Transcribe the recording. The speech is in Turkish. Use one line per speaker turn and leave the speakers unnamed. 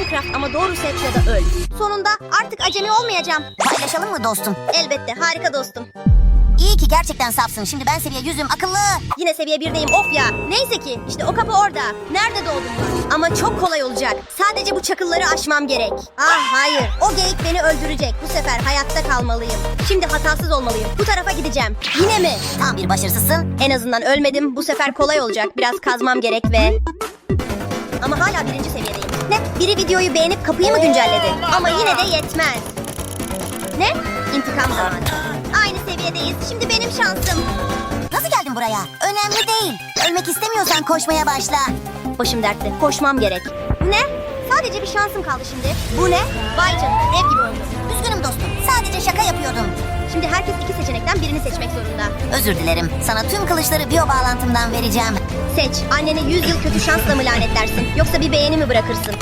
Minecraft ama doğru seç ya da öl. Sonunda artık acemi olmayacağım.
Paylaşalım mı dostum?
Elbette harika dostum.
İyi ki gerçekten safsın. Şimdi ben seviye yüzüm akıllı.
Yine seviye 1'deyim of ya. Neyse ki işte o kapı orada. Nerede doğdum ben? Ama çok kolay olacak. Sadece bu çakılları aşmam gerek. Ah hayır. O geyik beni öldürecek. Bu sefer hayatta kalmalıyım. Şimdi hatasız olmalıyım. Bu tarafa gideceğim. Yine mi?
Tam bir başarısızsın.
En azından ölmedim. Bu sefer kolay olacak. Biraz kazmam gerek ve... Ama hala birinci seviyedeyim. Biri videoyu beğenip kapıyı mı güncelledi? Ama yine de yetmez. Ne? İntikam zamanı. Aynı seviyedeyiz. Şimdi benim şansım.
Nasıl geldin buraya? Önemli değil. Ölmek istemiyorsan koşmaya başla.
Başım dertte. Koşmam gerek. Ne? Sadece bir şansım kaldı şimdi. Bu ne? Vay canına. Ev gibi oldu.
Üzgünüm dostum. Sadece şaka yapıyordum.
Şimdi herkes iki seçenekten birini seçmek zorunda.
Özür dilerim. Sana tüm kılıçları biyo bağlantımdan vereceğim.
Seç. Annene 100 yıl kötü şansla mı lanetlersin? Yoksa bir beğeni mi bırakırsın?